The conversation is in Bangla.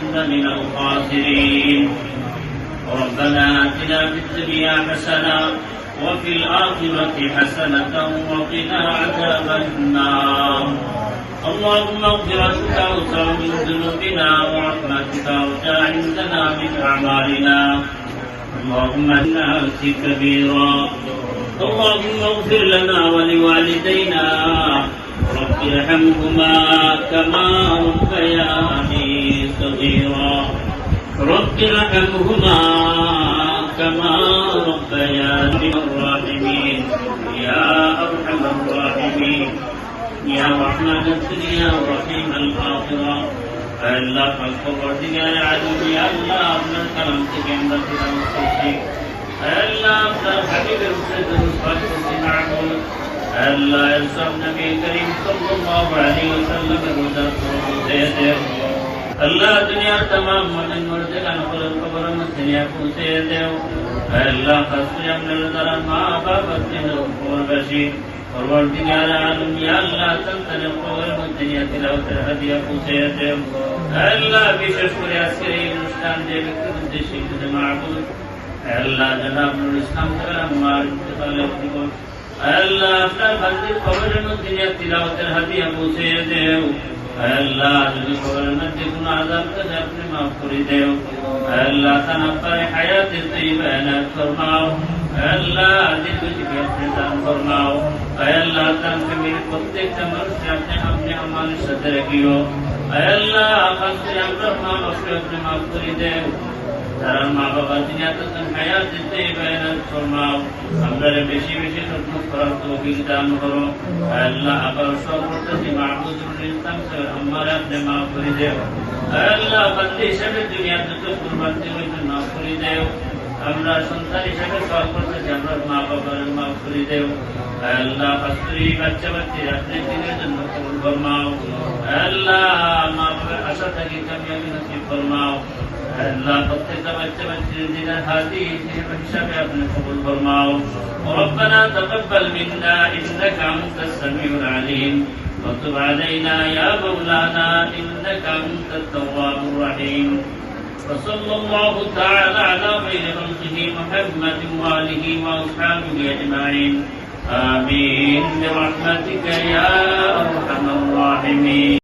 كنت من الخاسرين. ربنا آتنا في الدنيا حسنة وفي الآخرة حسنة وقنا عذاب النار. اللهم مغفرتك أوسع من ذنوبنا ورحمتك أرجى عندنا من أعمالنا. اللهم الناس كبيرا. اللهم اغفر لنا ولوالدينا. رب ارحمهما كما ربياني ارحمهما كما ربياني الراحمين يا ارحم الراحمين يا رحمن الدنيا ورحيم الآخرة আল্লাহ পরবর্তীকার আলমী আল্লাহ আপনার কালাম থেকে আমরা কোরআন করছি আল্লাহ আপনার হাবিবের উপরে দরুদ পাঠ করছি মাহমুদ আল্লাহ ইরসাদ নবী করিম সাল্লাল্লাহু আলাইহি ওয়াসাল্লামের রোজা পৌঁছে দেও আল্লাহ দুনিয়ার तमाम মমিন মুরজাগান করে কবরের মধ্যে নিয়ে পৌঁছে দেও আল্লাহ খাস করে আপনার দ্বারা মা বাবা স্নেহের উপরবাসী পরবর্তীকার আলম ইয়া আল্লাহ সন্তানের কবরের মধ্যে নিয়ে তিলাওয়াতের হাদিয়া পৌঁছে দেও আল্লাহ বিশেষ করে আজকের এই অনুষ্ঠান যে ব্যক্তির উদ্দেশ্যে কিন্তু মাহবুব আল্লাহ জনাব নুরুল ইসলাম স্যার আমার ইন্তেকালের জীবন আল্লাহ আপনার বান্দির কবরের মধ্যে নিয়ে তিলাওয়াতের হাদিয়া পৌঁছে দেও আল্লাহ যদি কবরের মধ্যে কোনো আযাব থাকে আপনি মাফ করে দেও আল্লাহ তানাফারে হায়াতে তৈবা এনায়ত ফরমাও আল্লাহ দীর্ঘ জীবী আপনি দান ফরমাও আল্লাহ তার ফ্যামিলির প্রত্যেকটা মানুষকে আপনি আপনি আমার সাথে রাখিও আল্লাহ খাস করে আমরা মা বাপকে আপনি মাফ করে দেও যারা মা বাবা তিনি এতদিন হায়াত দিতে বেয়ান ফরমাও আমরা বেশি বেশি স্বপ্ন করার তৌফিক দান করো আল্লাহ আবার সর্বপ্রতি মাহমুদুল ইসলাম স্যার আমার আপনি মাফ করে দেও আল্লাহ বান্দি হিসাবে দুনিয়াতে তো কুরবানি হইতে মাফ করে দেও আমরা সন্তান হিসাবে সব করতেছি আমরা মা বাবার মাফ করে দেও আল্লাহ পাস্তুরি বাচ্চা বাচ্চা আপনি দিনের জন্য কবুল ফরমাও আল্লাহ মা বাবার আশা থাকি কামিয়াবি নসিব ফরমাও وربنا تقبل منا إنك أنت السميع العليم. وتب علينا يا مولانا إنك أنت التواب الرحيم. وصلى الله تعالى على خير خلقه محمد وآله وأصحابه أجمعين. آمين برحمتك يا أرحم الراحمين.